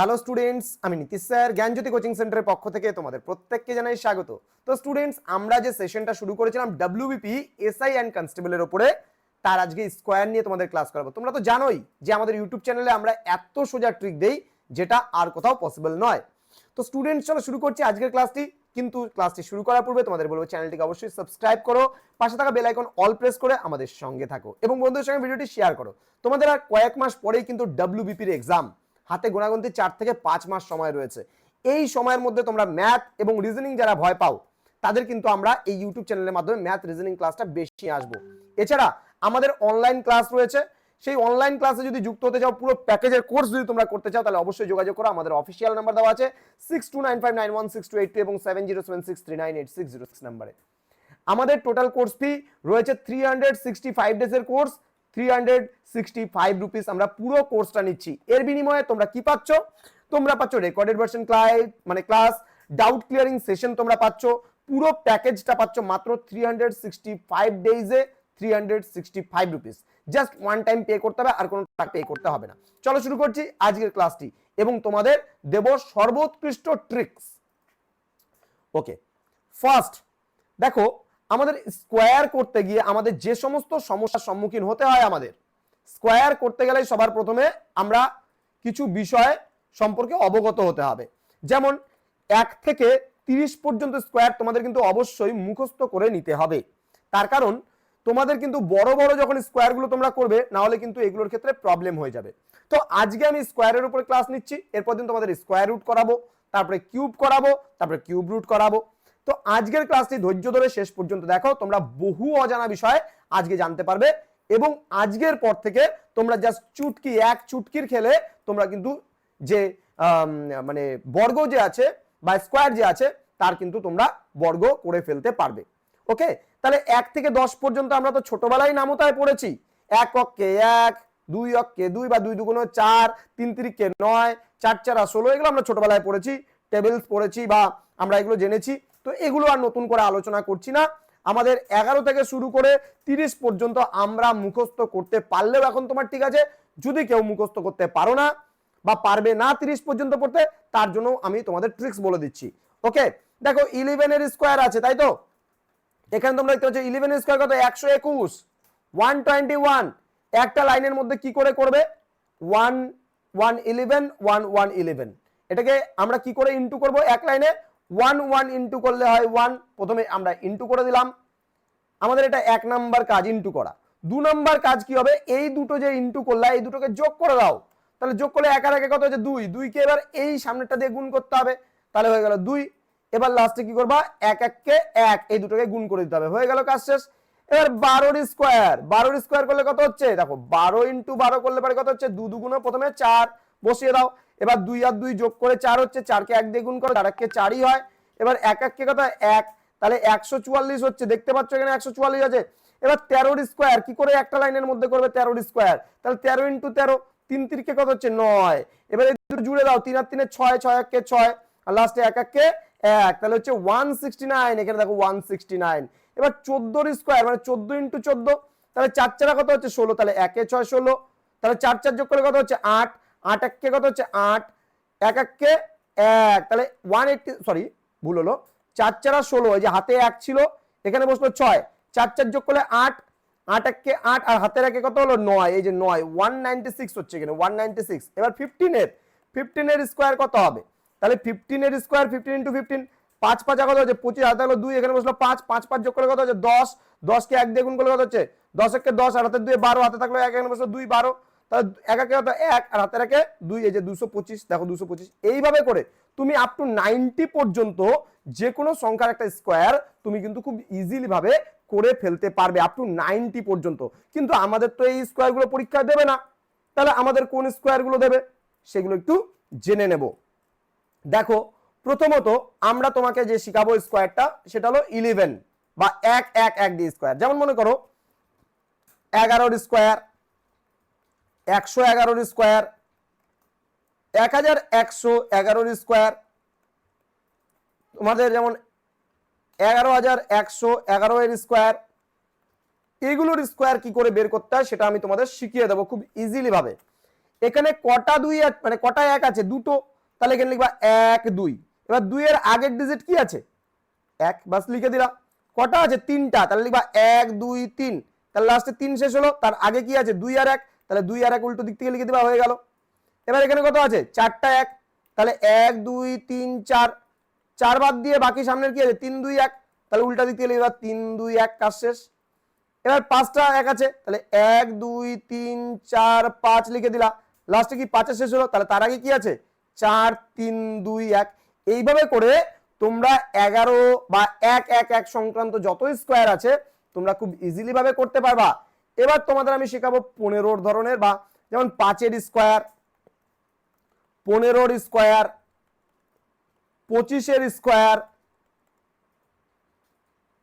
Hello students আমি Nitish sir, জ্ঞানজ্যোতি coaching সেন্টারের পক্ষ থেকে তোমাদের প্রত্যেককে জানাই স্বাগত। তো স্টুডেন্টস আমরা যে সেশনটা শুরু করেছিলাম ডাব্লিউবিপি এসআই অ্যান্ড কনস্টেবলের ওপরে, তার আজকে স্কোয়ার নিয়ে তোমাদের ক্লাস করাবো। তোমরা তো জানোই যে আমাদের ইউটিউব চ্যানেলে আমরা এত সোজা ট্রিক দেই, যেটা আর কোথাও পসিবল নয়। তো স্টুডেন্টস চলো শুরু করছি আজকের ক্লাসটি কিন্তু ক্লাসটি শুরু করার পূর্বে তোমাদের বলব চ্যানেলটিকে অবশ্যই সাবস্ক্রাইব করো, পাশে থাকা বেল আইকন অল প্রেস করে আমাদের সঙ্গে থাকো। এবং বন্ধুদের সঙ্গে ভিডিওটি শেয়ার করো। তোমাদের আর কয়েক মাস পরেই কিন্তু ডাব্লিউবিপির এক্সাম হাতে গোনাগুনতি চার থেকে পাঁচ মাস সময় রয়েছে। এই সময়ের মধ্যে তোমরা ম্যাথ এবং রিজনিং যারা ভয় পাও, তাদের কিন্তু আমরা এই ইউটিউব চ্যানেলের মাধ্যমে ম্যাথ রিজনিং ক্লাসটা বেশি আসব। এছাড়া আমাদের অনলাইন ক্লাস রয়েছে। সেই অনলাইন ক্লাসে যদি যুক্ত হতে চাও, পুরো প্যাকেজের কোর্স যদি তোমরা করতে চাও, তাহলে অবশ্যই যোগাযোগ করো। আমাদের অফিসিয়াল নাম্বার দেওয়া আছে six two nine five nine one six two eight two এবং seven zero seven six three nine eight six zero six নাম্বারে আমাদের টোটাল কোর্স ফি রয়েছে three hundred sixty five ডেজের course three hundred sixty five rupees আমরা পুরো কোর্সটা নিচ্ছি। এর বিনিময়ে তোমরা কি পাচ্ছ? তোমরা পাচ্ছ রেকর্ডেড ভার্সন ক্লাস মানে ক্লাস ডাউট ক্লিয়ারিং সেশন তোমরা পাচ্ছ। পুরো প্যাকেজটা পাচ্ছ মাত্র three hundred sixty five ডেইজে three hundred sixty five rupees just one time pay করতে হবে, আর কোনো টাকা পে করতে হবে না। চলো শুরু করছি আজকের ক্লাসটি এবং তোমাদের দেব সর্বোৎকৃষ্ট ট্রিক্স ওকে ফার্স্ট দেখো আমাদের স্কোয়ার করতে গিয়ে আমাদের যে সমস্ত সমস্যার সম্মুখীন হতে হয় আমাদের, স্কোয়ার করতে গেলে সবার প্রথমে আমরা কিছু বিষয় সম্পর্কে অবগত হতে হবে। যেমন, এক থেকে তিরিশ পর্যন্ত স্কোয়ার তোমাদের কিন্তু অবশ্যই মুখস্থ করে নিতে হবে। তার কারণ, তোমাদের কিন্তু বড় বড় যখন স্কোয়ারগুলো তোমরা করবে না হলে কিন্তু এগুলোর ক্ষেত্রে প্রবলেম হয়ে যাবে। তো আজকে আমি স্কোয়ারের উপরে ক্লাস নিচ্ছি, এরপর দিন তোমাদের স্কোয়ার রুট করাবো, তারপরে কিউব করাবো, তারপরে কিউব রুট করাবো। তো আজকের ক্লাসটি ধৈর্য ধরে শেষ পর্যন্ত দেখো, তোমরা বহু অজানা বিষয় আজকে জানতে পারবে এবং আজকের পর থেকে তোমরা জাস্ট চুটকি, এক চুটকির খেলে তোমরা কিন্তু যে মানে বর্গ যে আছে বা স্কোয়ার যে আছে, তার কিন্তু তোমরা বর্গ করে ফেলতে পারবে। ওকে তাহলে এক থেকে দশ পর্যন্ত আমরা তো ছোটবেলায় নামতায় পড়েছি। এক অক্ষে এক, দুই অক্ষে দুই বা দুই দুগুণ চার, তিন তিরিকে নয়, চার চারা ষোলো, এগুলো আমরা ছোটবেলায় পড়েছি টেবিলস পড়েছি বা আমরা এগুলো জেনেছি। তো এগুলো আর নতুন করে আলোচনা করছি না। আমাদের এগারো থেকে শুরু করে তিরিশ পর্যন্ত আমরা মুখস্থ করতে পারলেও এখন তোমার ঠিক আছে। যদি কেউ মুখস্থ করতে পারো না বা পারবে না তিরিশ পর্যন্ত পড়তে, তার জন্য আমি তোমাদের ট্রিক্স বলে দিচ্ছি। ওকে দেখো ইলেভেনের স্কোয়ার আছে, তাই তো? এখানে তোমরা দেখতে পাচ্ছ ইলেভেন স্কোয়ার কত? একশো একুশ। ওয়ান টোয়েন্টি ওয়ান একটা লাইনের মধ্যে কি করে করবে? One one eleven one one eleven এটাকে আমরা কি করে ইন্টু করব? এক লাইনে ওয়ান ওয়ান ইন্টু করলে হয় ওয়ান প্রথমে আমরা ইন্টু করে দিলাম। আমাদের এটা এক নাম্বার কাজ ইন্টু করা। দু নাম্বার কাজ কি হবে? এই দুটো যে ইন্টু করলে, এই দুটোকে যোগ করে দাও। তাহলে যোগ করলে এক আর একে কত হচ্ছে দুই। দুইকে এবার এই সামনেটা দিয়ে গুণ করতে হবে। তাহলে হয়ে গেল দুই। এবার লাস্টে কি করবা? এক, এককে এক। এই দুটোকে গুণ করে দিতে হবে। হয়ে গেল কাজ শেষ। এবার বারোর স্কোয়ার বারোর স্কোয়ার করলে কত হচ্ছে? দেখো, বারো ইন্টু বারো করলে পরে কত হচ্ছে? দু দুগুণ প্রথমে চার। বসিয়ে দাও। এবার দুই আর দুই যোগ করে চার হচ্ছে চারকে এক দিয়ে গুণ করো চার এককে চারই হয়। এবার এক এককে হয়? এক। তাহলে একশো চুয়াল্লিশ হচ্ছে, দেখতে পাচ্ছ এখানে একশো চুয়াল্লিশ আছে। এবার তেরোর স্কোয়ার কি করে একটা লাইনের মধ্যে করবে তেরোর স্কোয়ার তাহলে তেরো ইন্টু তেরো, তিন তিরিকে কত হচ্ছে? নয়। এবার জুড়ে দাও, তিন আর তিনে ছয় ছয় এককে ছয়, আর লাস্টে এক এককে এক। তাহলে হচ্ছে ওয়ান সিক্সটি নাইন এখানে দেখো ওয়ান সিক্সটি নাইন এবার চোদ্দোর স্কোয়ার মানে চোদ্দ ইন্টু চোদ্দ, তাহলে চার চারা কত হচ্ছে? ষোলো। তাহলে একে ছয়, ষোলো। তাহলে চার চার যোগ করলে কত হচ্ছে? আট। আট এককে কত হচ্ছে? আট। এক এককে এক। তাহলে ওয়ান এইটটি সরি ভুল হলো। চার চারা ষোলো যে হাতে এক ছিল, এখানে বসল ছয়। চার চার যোগ করলে আট। আট এককে আট আর হাতের একে কত হলো? নয়। এই যে নয় ওয়ান নাইনটি সিক্স হচ্ছে এখানে ওয়ান নাইনটি সিক্স এবার ফিফটিনের ফিফটিনের স্কোয়ার কত হবে? তাহলে ফিফটিনের স্কোয়ার ফিফটিন ইন্টু ফিফটিন পাঁচ পাঁচ কত হচ্ছে? পঁচিশ। হাতে হলো দুই, এখানে বসল পাঁচ। পাঁচ পাঁচ যোগ করলে কত হচ্ছে? দশ। দশকে এক দিয়ে গুণ করলে কত হচ্ছে? দশ একে দশ, আর হাতের দুই বারো, হাতে থাকল এক, এখানে বসল দুই, বারো। তাহলে এক একে এক আর হাতের একে দুই, এই যে দুশো পঁচিশ, দেখো দুশো পঁচিশ। এইভাবে করে তুমি আপ টু নাইনটি পর্যন্ত যে কোনো সংখ্যার একটা স্কোয়ার তুমি কিন্তু খুব ইজিলি ভাবে করে ফেলতে পারবে আপ টু নাইনটি পর্যন্ত। কিন্তু আমাদের তো এই স্কোয়ারগুলো পরীক্ষা দেবে না। তাহলে আমাদের কোন স্কোয়ারগুলো দেবে? সেগুলো একটু জেনে নেব। দেখো, প্রথমত আমরা তোমাকে যে শিখাবো স্কোয়ারটা সেটা হলো ইলেভেন বা এক এক এক দিয়ে স্কোয়ার যেমন মনে করো, এগারোর স্কোয়ার একশো এগারোর স্কোয়ার এক হাজার একশো এগারোর স্কোয়ার। তোমাদের যেমন এগারো হাজার একশো এগারো এর স্কোয়ার, এগুলোর স্কোয়ার কি করে বের করতে হয় সেটা আমি তোমাদের শিখিয়ে দেবো খুব ইজিলি ভাবে এখানে কটা দুই মানে কটা এক আছে? দুটো। তাহলে এখানে লিখবা এক, দুই। এবার দুইয়ের আগের ডিজিট কি আছে? এক, বাস লিখে দিলা। কটা আছে? তিনটা। তাহলে লিখবা এক, দুই, তিন। তাহলে লাস্টে তিন শেষ হলো। তার আগে কি আছে? দুই আর এক। তাহলে দুই আর এক উল্টো দিক থেকে লিখে দিবা হয়ে গেল। এবার এখানে কত আছে? চারটা এক। তাহলে এক, দুই, তিন, চার। চার বাদ দিয়ে বাকি সামনের কি আছে? তিন, দুই, এক। তাহলে উল্টা দিক থেকে লিখবা তিন, দুই, এক, কাজ শেষ। এবার পাঁচটা এক আছে। তাহলে এক, দুই, তিন, চার, পাঁচ লিখে দিলা। লাস্টে কি পাঁচের শেষ হলো? তাহলে তার আগে কি আছে? চার, তিন, দুই, এক। এইভাবে করে তোমরা এগারো বা এক এক এক সংক্রান্ত যত স্কোয়ার আছে, তোমরা খুব ইজিলি ভাবে করতে পারবা। এবার তোমাদের আমি শেখাবো পনেরোর ধরনের বা যেমন পাঁচের স্কোয়ার, পনেরোর স্কোয়ার, পঁচিশের স্কোয়ার,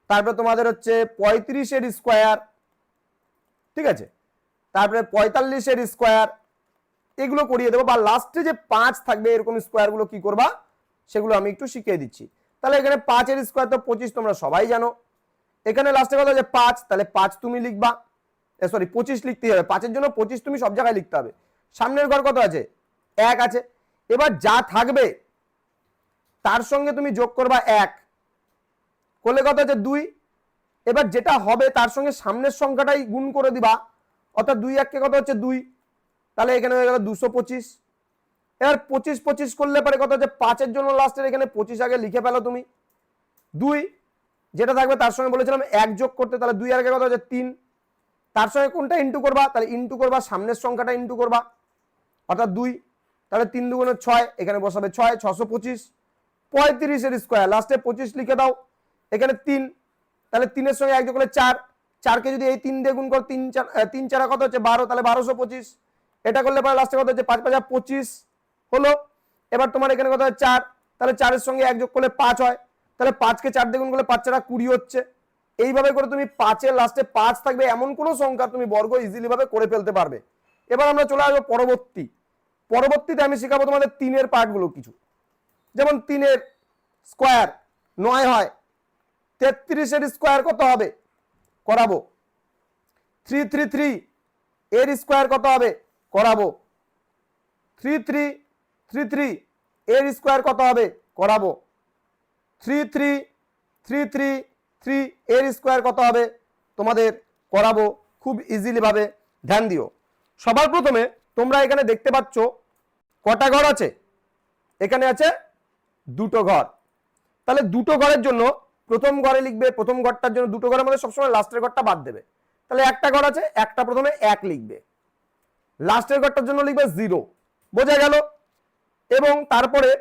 তারপরে তোমাদের হচ্ছে পঁয়ত্রিশের স্কোয়ার, ঠিক আছে? তারপরে পঁয়তাল্লিশের স্কোয়ার, এগুলো করিয়ে দেবো বা লাস্টে যে পাঁচ থাকবে এরকম স্কোয়ারগুলো কি করবা? সেগুলো আমি একটু শিখিয়ে দিচ্ছি। তাহলে এখানে পাঁচের স্কোয়ার তো পঁচিশ তোমরা সবাই জানো। এখানে লাস্টে কথা যে পাঁচ, তাহলে পাঁচ তুমি লিখবা। সরি পঁচিশ লিখতেই হবে। পাঁচের জন্য পঁচিশ তুমি সব জায়গায় লিখতে হবে। সামনের ঘর কত আছে? এক আছে। এবার যা থাকবে, তার সঙ্গে তুমি যোগ করবা এক। করলে কত আছে? দুই। এবার যেটা হবে, তার সঙ্গে সামনের সংখ্যাটাই গুণ করে দিবা। অর্থাৎ দুই এককে কত হচ্ছে? দুই। তাহলে এখানে হয়ে গেল দুশো পঁচিশ। এবার পঁচিশ পঁচিশ করলে পরে কত হচ্ছে? পাঁচের জন্য লাস্টের এখানে পঁচিশ আগে লিখে ফেলো তুমি। দুই। যেটা থাকবে, তার সঙ্গে বলেছিলাম এক যোগ করতে, তাহলে দুই আগে কত হচ্ছে? তিন। তার সঙ্গে কোনটা ইন্টু করবা? তাহলে ইন্টু করবা, সামনের সংখ্যাটা ইন্টু করবা। অর্থাৎ দুই। তাহলে তিন দুগুণে ছয়, এখানে বসাবে ছয় ছশো পঁচিশ। পঁয়ত্রিশের স্কোয়ার লাস্টে পঁচিশ লিখে দাও। এখানে তিন। তাহলে তিনের সঙ্গে এক করলে চার। চারকে যদি এই তিন দিয়ে গুণ করো, তিন চার তিন চারা কত হচ্ছে বারো? তাহলে বারোশো পঁচিশ। এটা করলে পরে লাস্টে কত হচ্ছে? পাঁচ পাঁচা পঁচিশ। হলো? এবার তোমার এখানে কত হয়? চার। তাহলে চারের সঙ্গে এক যোগ করলে পাঁচ হয়। তাহলে পাঁচকে চার দিয়ে গুণ করলে পাঁচ চারা কুড়ি হচ্ছে। এইভাবে করে তুমি পাঁচের লাস্টে পাঁচ থাকবে, এমন কোনো সংখ্যা তুমি বর্গ ইজিলি ভাবে করে ফেলতে পারবে। এবার আমরা চলে আসব পরবর্তী। পরবর্তীতে আমি শেখাবো তোমাদের তিনের পার্টগুলো কিছু। যেমন তিনের স্কোয়ার নয় হয়, তেত্রিশের স্কোয়ার কত হবে? করাবো। থ্রি থ্রি থ্রি এর স্কোয়ার কত হবে? করাবো। থ্রি থ্রি থ্রি থ্রি এর স্কোয়ার কত হবে? করাবো। Three three three three three এর স্কোয়ার কত হবে? তোমাদের করাবো খুব ইজিলি ভাবে। ধ্যান দিও। সবার প্রথমে তোমরা এখানে দেখতে পাচ্ছ কটা ঘর আছে? এখানে আছে দুটো ঘর। তাহলে দুটো ঘরের জন্য প্রথম ঘরে লিখবে, প্রথম ঘরটার জন্য দুটো ঘরের মধ্যে সবসময় লাস্টের ঘরটা বাদ দেবে। তাহলে একটা ঘর আছে, একটা প্রথমে এক লিখবে। লাস্টের ঘরটার জন্য লিখবে জিরো বোঝা গেল? এবং তারপরে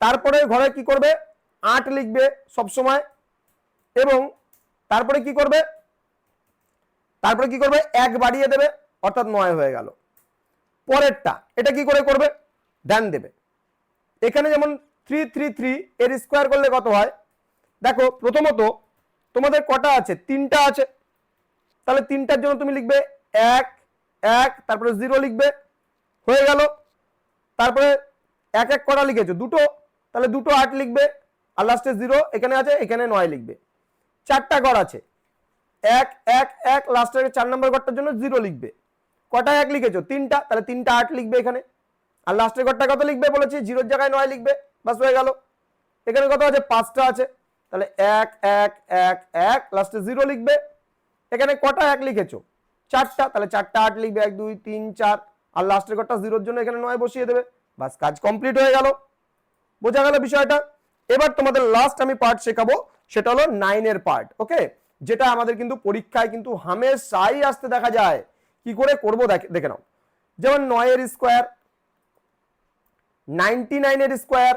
তারপরে ঘরে কি করবে? আট লিখবে সব সময় এবং তারপরে কি করবে? তারপরে কি করবে? এক বাড়িয়ে দেবে, অর্থাৎ নয় হয়ে গেল। পরেরটা, এটা কি করে করবে? ধ্যান দেবে। এখানে যেমন থ্রি থ্রি থ্রি এর স্কোয়ার করলে কত হয়? দেখো, প্রথমত তোমাদের কটা আছে? তিনটা আছে। তাহলে তিনটার জন্য তুমি লিখবে এক এক, তারপরে জিরো লিখবে, হয়ে গেল। তারপরে এক এক কটা লিখেছো? দুটো। তাহলে দুটো আট লিখবে, আর লাস্টে জিরো এখানে আছে, এখানে নয় লিখবে। চারটা ঘর আছে। এক এক এক লাস্টের চার নম্বর ঘরটার জন্য জিরো লিখবে। কটা এক লিখেছো? তিনটা। তাহলে তিনটা আট লিখবে এখানে। আর লাস্টের ঘরটা কত লিখবে বলেছি? জিরোর জায়গায় নয় লিখবে। বাস হয়ে গেল। এখানে কত আছে? পাঁচটা আছে। তাহলে এক এক এক এক লাস্টে জিরো লিখবে। এখানে কটা এক লিখেছো? চারটা। তাহলে চারটা আট লিখবে। এক, দুই, তিন, চার। আর লাস্টের ঘরটা জিরোর জন্য এখানে নয় বসিয়ে দেবে। বাস কাজ কমপ্লিট হয়ে গেল। বোঝা গেল বিষয়টা? এবার তোমাদের লাস্ট আমি পার্ট শেখাবো। সেটা হলো নাইনের পার্ট ওকে যেটা আমাদের কিন্তু পরীক্ষায় কিন্তু হামেশাই আসতে দেখা যায়। কি করে? করব দেখে- নাও। যেমন নয়ের স্কোয়ার নাইনটি নাইনের স্কোয়ার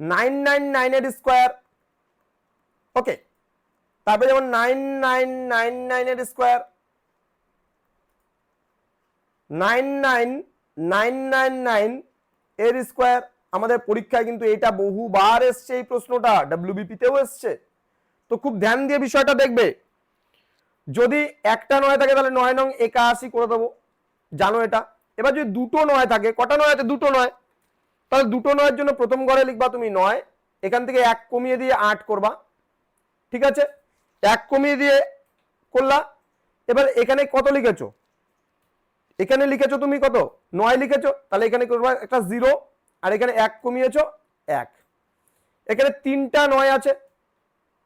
নাইন নাইন নাইনের স্কোয়ার ওকে তারপরে যেমন নাইন নাইন নাইন নাইনের square nine nine nine nine nine এর স্কোয়ার আমাদের পরীক্ষায় কিন্তু এটা বহুবার এসছে এই প্রশ্নটা ডাব্লিউবিপিতেও এসছে। তো খুব ধ্যান দিয়ে বিষয়টা দেখবে। যদি একটা নয় থাকে তাহলে নয় নং একাশি করে দেবো। জানো এটা? এবার যদি দুটো নয় থাকে, কটা নয় আছে? দুটো নয়। তাহলে দুটো নয়ের জন্য প্রথম ঘরে লিখবা তুমি নয়। এখান থেকে এক কমিয়ে দিয়ে আট করবা। ঠিক আছে? এক কমিয়ে দিয়ে করলা। এবার এখানে কত লিখেছো? এখানে লিখেছো তুমি কত? নয় লিখেছো? তাহলে এখানে করবা একটা জিরো। আর এখানে এক কমিয়েছো, এক। এখানে তিনটা নয় আছে।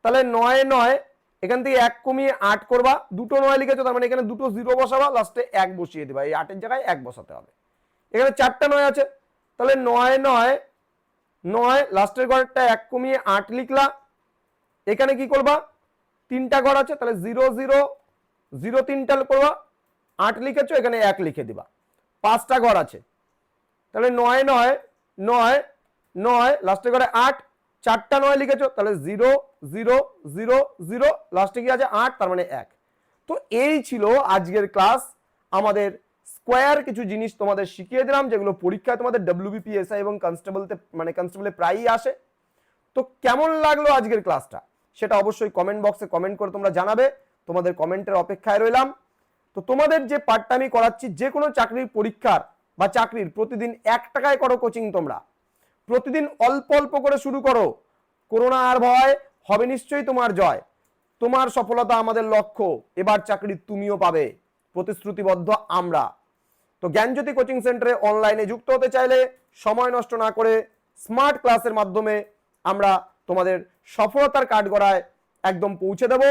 তাহলে নয় নয়, এখান থেকে এক কমিয়ে আট করবা, দুটো নয় লিখেছো, তার মানে এখানে দুটো জিরো বসাবা, লাস্টে এক বসিয়ে দিবা, এই আটের জায়গায় এক বসাতে হবে। এখানে চারটা নয় আছে, তাহলে নয় নয় নয়, লাস্টের ঘরটা এক কমিয়ে আট লিখলা, এখানে কি করবা, তিনটা ঘর আছে, তাহলে জিরো জিরো জিরো তিনটা করবা, আট লিখেছো, এখানে এক লিখে দিবা। পাঁচটা ঘর আছে, তাহলে নয় নয় নয় নয়, লাস্টে ঘরে আট, চারটা নয় লিখেছো, তাহলে জিরো জিরো জিরো জিরো, লাস্টে কি আছে আট, তার মানে এক। তো এই ছিল আজকের ক্লাস। আমাদের স্কোয়ার কিছু জিনিস তোমাদের শিখিয়ে দিলাম, যেগুলো পরীক্ষায় তোমাদের ডাব্লিউবিপিএসআই এবং কনস্টেবলতে মানে কনস্টেবলে প্রায়ই আসে। তো কেমন লাগল আজকের ক্লাসটা? সেটা অবশ্যই কমেন্ট বক্সে কমেন্ট করে তোমরা জানাবে। তোমাদের কমেন্টের অপেক্ষায় রইলাম। তো তোমাদের যে পার্টটা আমি করাচ্ছি যে কোনো চাকরির পরীক্ষার বা চাকরির, প্রতিদিন এক টাকায় করো কোচিং তোমরা। প্রতিদিন অল্প অল্প করে শুরু করো। করোনা আর ভয়, হবে নিশ্চয়ই তোমার জয়। তোমার সফলতা আমাদের লক্ষ্য। এবার চাকরি তুমিও পাবে। প্রতিশ্রুতিবদ্ধ আমরা। তো জ্ঞানজ্যোতি কোচিং সেন্টারে অনলাইনে যুক্ত হতে চাইলে সময় নষ্ট না করে স্মার্ট ক্লাসের মাধ্যমে আমরা তোমাদের সফলতার কাঠগড়ায় একদম পৌঁছে দেব।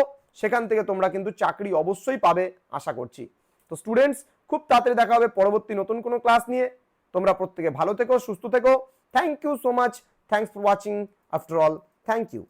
সেখান থেকে তোমরা কিন্তু চাকরি অবশ্যই পাবে, আশা করছি। তো স্টুডেন্টস খুব তাড়াতাড়ি দেখা হবে পরবর্তী নতুন কোনো ক্লাস নিয়ে। তোমরা প্রত্যেকে ভালো থেকো, সুস্থ থেকো। Thank you so much thanks for watching after all thank you